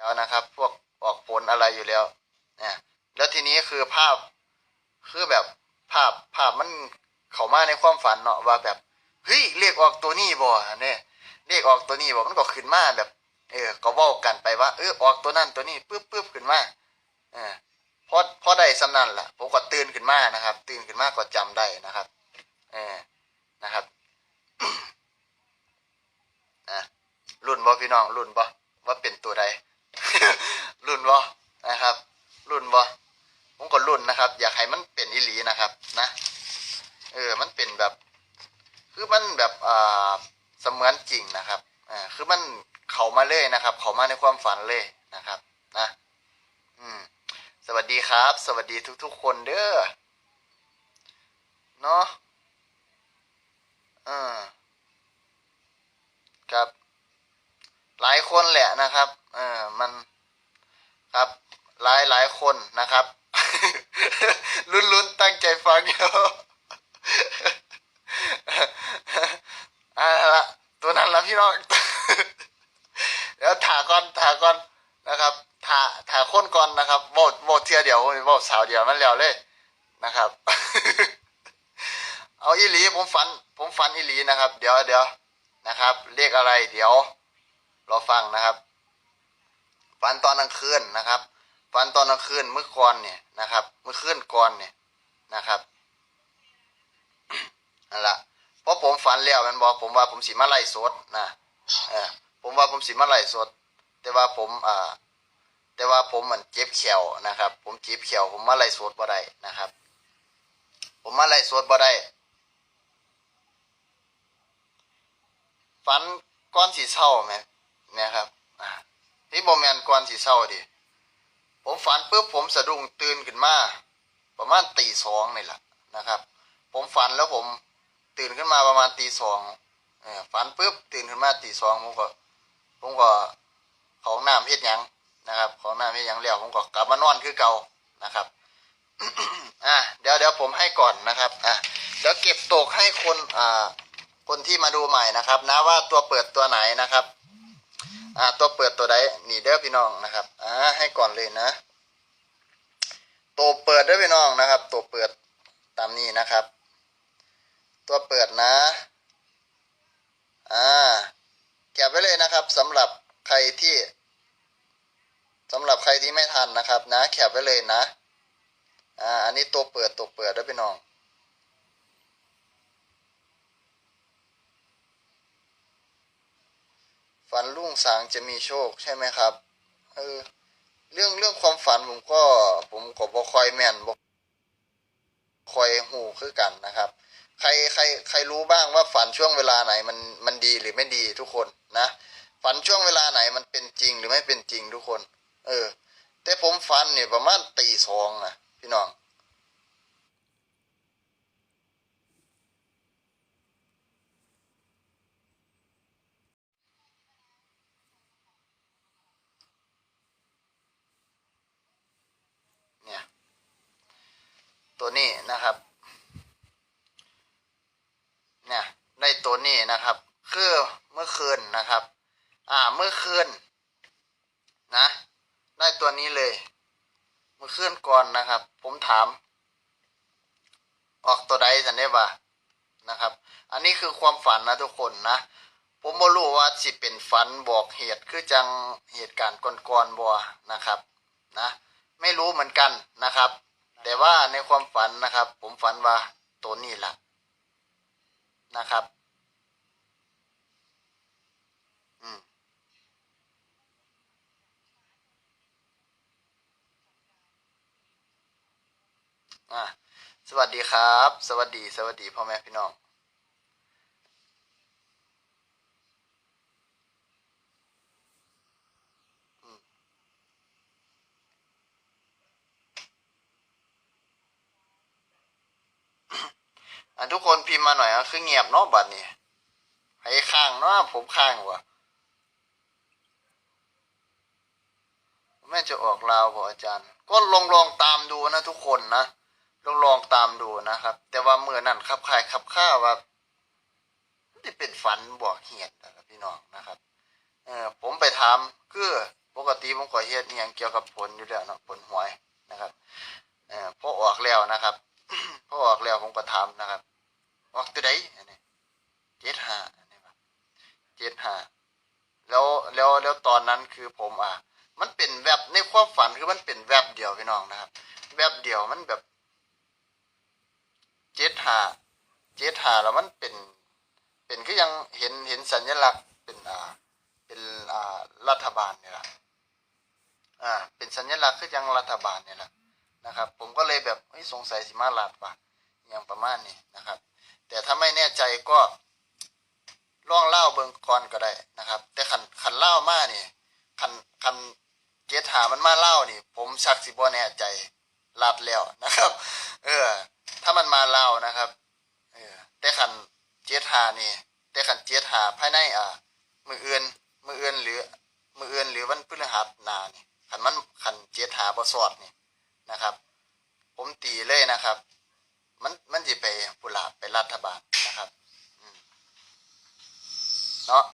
แล้วนะครับ พวกออกผลอะไรอยู่แล้วเนี่ยแล้วทีนี้คือภาพคือแบบภาพภาพมันเข้ามาในความฝันเนาะว่าแบบเฮ้ยเลขออกตัวนี้บ่เนี่ยเลขออกตัวนี้บ่มันก็ขึ้นมาแบบ เออ ก็ว้ากันไปว่า เออออกตัวนั้นตัวนี้ปึ๊บปึ๊บขึ้นมาเออพอพอได้สำนันล่ะผมก็ตื่นขึ้นมานะครับ ตื่นขึ้นมาก็จำได้นะครับเออนะครับอะรุ่นบ่พี่น้องรุ่นบ่ว่าเป็นตัวใด รุ่นบ่นะครับ รุ่นบ่ผมก็รุ่นนะครับ อยากให้มันเป็นอีหลีนะครับนะ เออมันเป็นแบบ คือมันแบบอ่าเสมือนจริงนะครับอ่าคือมันเข้ามาเลยนะครับ เข้ามาในความฝันเลยนะครับ นะ อืม สวัสดีครับ สวัสดีทุก ๆ คนเด้อเนาะอ่าครับ หลายคนแหละนะครับ เออมันครับหลายหลายคนนะครับ ลุ้นลุ้นๆตั้งใจฟังอยู่อ่าละตัวนั้นละพี่น้องเดี๋ยวถาก่อนถาก่อนนะครับถาถาคนก่อนนะครับโบดโบดเทียเดียวโบดสาวเดียวมันแล้วเลยนะครับ เอาอีหลีผมฝัน ผมฝันอีหลีนะครับ เดี๋ยวเดี๋ยวนะครับเรียกอะไร เดี๋ยวรอฟังนะครับ ฝันตอนกลางคืนนะครับฝันตอนกลางคืนเมื่อก่อนเนี่ยนะครับ เมื่อคืนก่อนเนี่ยนะครับนั่นละเพราะผมฝันแล้วมันบอกผมว่าผมสิมาไล่สดนะเออผมว่าผมสิมาไล่สด แต่ว่าผมอ่าแต่ว่าผมเหมือนเจ็บเขียวนะครับ ผมเจ็บเขียวผมมาไล่สดบ่ได้นะครับ ผมมาไล่สดบ่ได้ฝันก้อนสีเศร้าไหมเนี่ยครับ นี่บ่แมนก้อนสีเศร้าดิ ผมฝันปุ๊บผมสะดุ้งตื่นขึ้นมา ประมาณตีสองนี่แหละนะครับ ผมฝันแล้วผมตื่นขึ้นมาประมาณตีสองฝันปุ๊บตื่นขึ้นมาตีสองผมก็ผมก็ของน้ำเฮ็ดยังนะครับ ของน้ำเฮ็ดยังแล้วผมก็กลับมานอนคือเก่านะครับอะเดี๋ยวเดี๋ยวผมให้ก่อนนะครับอะเดี๋ยวเก็บตกให้คนอ่าคนที่มาดูใหม่นะครับ นะว่าตัวเปิดตัวไหนนะครับ อ่าตัวเปิดตัวใดนี่เด้อพี่น้องนะครับอ่าให้ก่อนเลยนะ ตัวเปิดเด้อพี่น้องนะครับ ตัวเปิดตามนี้นะครับ ตัวเปิดนะอ่าแก็บไว้เลยนะครับสำหรับใครที่สำหรับใครที่ไม่ทันนะครับ นะแคปไว้เลยนะอ่าอันนี้ตัวเปิดตัวเปิดเด้อพี่น้อง ฝันรุ่งสางจะมีโชคใช่ไหมครับเออเรื่องเรื่องความฝันผมก็ ผมก็บ่คอยแม่นบ่คอยหูคือกันนะครับ ใครใครใครรู้บ้างว่าฝันช่วงเวลาไหนมันมันดีหรือไม่ดีทุกคนนะฝันช่วงเวลาไหนมันเป็นจริงหรือไม่เป็นจริงทุกคน เออ แต่ผมฝันเนี่ยประมาณตีสองนะพี่น้อง เนี่ย ตัวนี้นะครับ เนี่ยได้ตัวนี้นะครับ คือเมื่อคืนนะครับ อ่าเมื่อคืนนะ ได้ตัวนี้เลย เมื่อคืนก่อนนะครับ ผมถาม ออกตัวใดสันได้บ่านะครับ อันนี้คือความฝันนะทุกคนนะผมบ่รู้ว่าสิเป็นฝันบอกเหตุคือจังเหตุการณ์ก่อนๆบ่นะครับนะ ไม่รู้เหมือนกันนะครับ ว่าในความฝันนะครับ ผมฝันว่าตัวนี้แหละนะครับ อืมอะสวัสดีครับ สวัสดี สวัสดีพ่อแม่พี่น้อง อืม อะทุกคนพิมพ์มาหน่อยอะคือเงียบเนาะบัดนี้ให้ข้างเนาะผมข้างวะแม่จะออกลาวบอกอาจารย์ ก็ลองลองตามดูนะทุกคนนะลองลองตามดูนะครับ แต่ว่าเมื่อนั้นขับคายขับข้าว่าที่เป็นฝันบอกเหียดนะครับพี่น้องนะครับเออผมไปถามคือปกติผมก็เฮ็ดอหยังเกี่ยวกับผลอยู่แล้วเนาะผลหวยนะครับเออพอออกแล้วนะครับพอออกแล้วผมก็ถามนะครับ ออกตัวใดอันนี้เจ็ดห้าอันนี้ว่าเจ็ดห้าแล้วแล้วแล้วตอนนั้นคือผมอะมันเป็นแวบในความฝันคือมันเป็นแวบเดียวพี่น้องนะครับ แวบเดียวมันแบบเจ็ดห้าเจ็ดห้าแล้วมันเป็น เป็นก็ยังเห็นเห็นสัญลักษณ์เป็นอ่าเป็นอ่ารัฐบาลเนี่ยแหละอ่าเป็นสัญลักษณ์คือยังรัฐบาลเนี่ยแหละนะครับ ผมก็เลยแบบเฮ้ยสงสัยสิมาลาดป่ะอย่างประมาณนี้ แต่ถ้าไม่แน่ใจก็ล่องเล่าเบิงก่อนก็ได้นะครับ แต่ขันขันเล่ามานี่ขันขันเจตหามันมาเล่านี่ ผมชักสิบ่แน่ใจลาดแล้วนะครับ เออ ถ้ามันมาเล่านะครับ เออแต่ขันเจตหานี่แต่ขันเจตหาภายในอ่ามืออื่นมืออื่นหรือมืออื่นหรือวันพฤหัสนานี่ขันมันขันเจตหาบ่สอดนี่นะครับ ผมตีเลยนะครับ มันมันจะไปปุหลาบไปรัฐบาล นะ